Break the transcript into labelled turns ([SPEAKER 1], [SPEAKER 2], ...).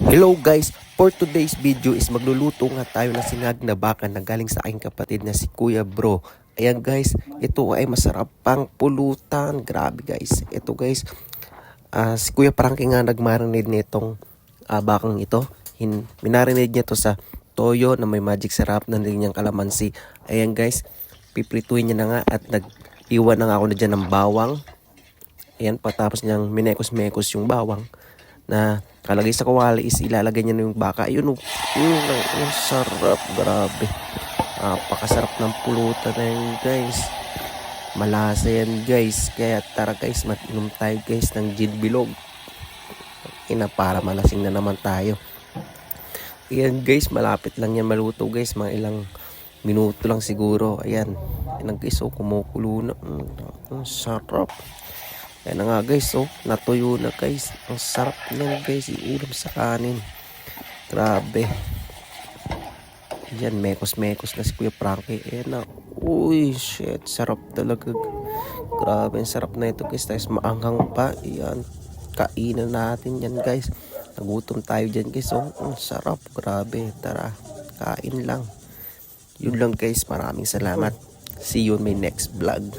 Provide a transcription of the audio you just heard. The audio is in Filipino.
[SPEAKER 1] Hello guys, for today's video is magluluto nga tayo ng sinag na baka na galing sa aking kapatid na si Kuya Bro. Ayan guys, ito ay masarap pang pulutan. Grabe guys. Ito guys, ah, si Kuya Frankie nga nagmarinade nitong ah, bakang ito. Hin minarinade niya to sa toyo na may magic sarap na niyang kalamansi. Ayan guys, piprituin niya na nga at nag-iwan na nga ako na dyan ng bawang. Ayan, patapos niyang minekos-mekos yung bawang na kalagay sa kawali is ilalagay niya na yung baka. Ayun, oh, yun, ang, ang sarap, grabe. Napakasarap ng pulutan na yun, guys. Malasa yan, guys. Kaya tara, guys, mag-inom tayo, guys, ng gin bilog. Ina, para malasing na naman tayo. Ayan, guys, malapit lang yan maluto, guys. Mga ilang minuto lang siguro. Ayan, ayan guys, oh, kumukulo na. Mm, sarap. Yan na nga guys, oh, natuyo na guys. Ang sarap niyan guys, iulam sa kanin. Grabe. Yan, mekos-mekos na si Kuya Frankie. Ayan na. Uy, shit, sarap talaga. Grabe, ang sarap na ito guys. Tapos maanghang pa. Yan, kainan natin yan guys. Nagutom tayo dyan guys. Oh, ang sarap. Grabe, tara. Kain lang. Yun lang guys, maraming salamat. See you in my next vlog.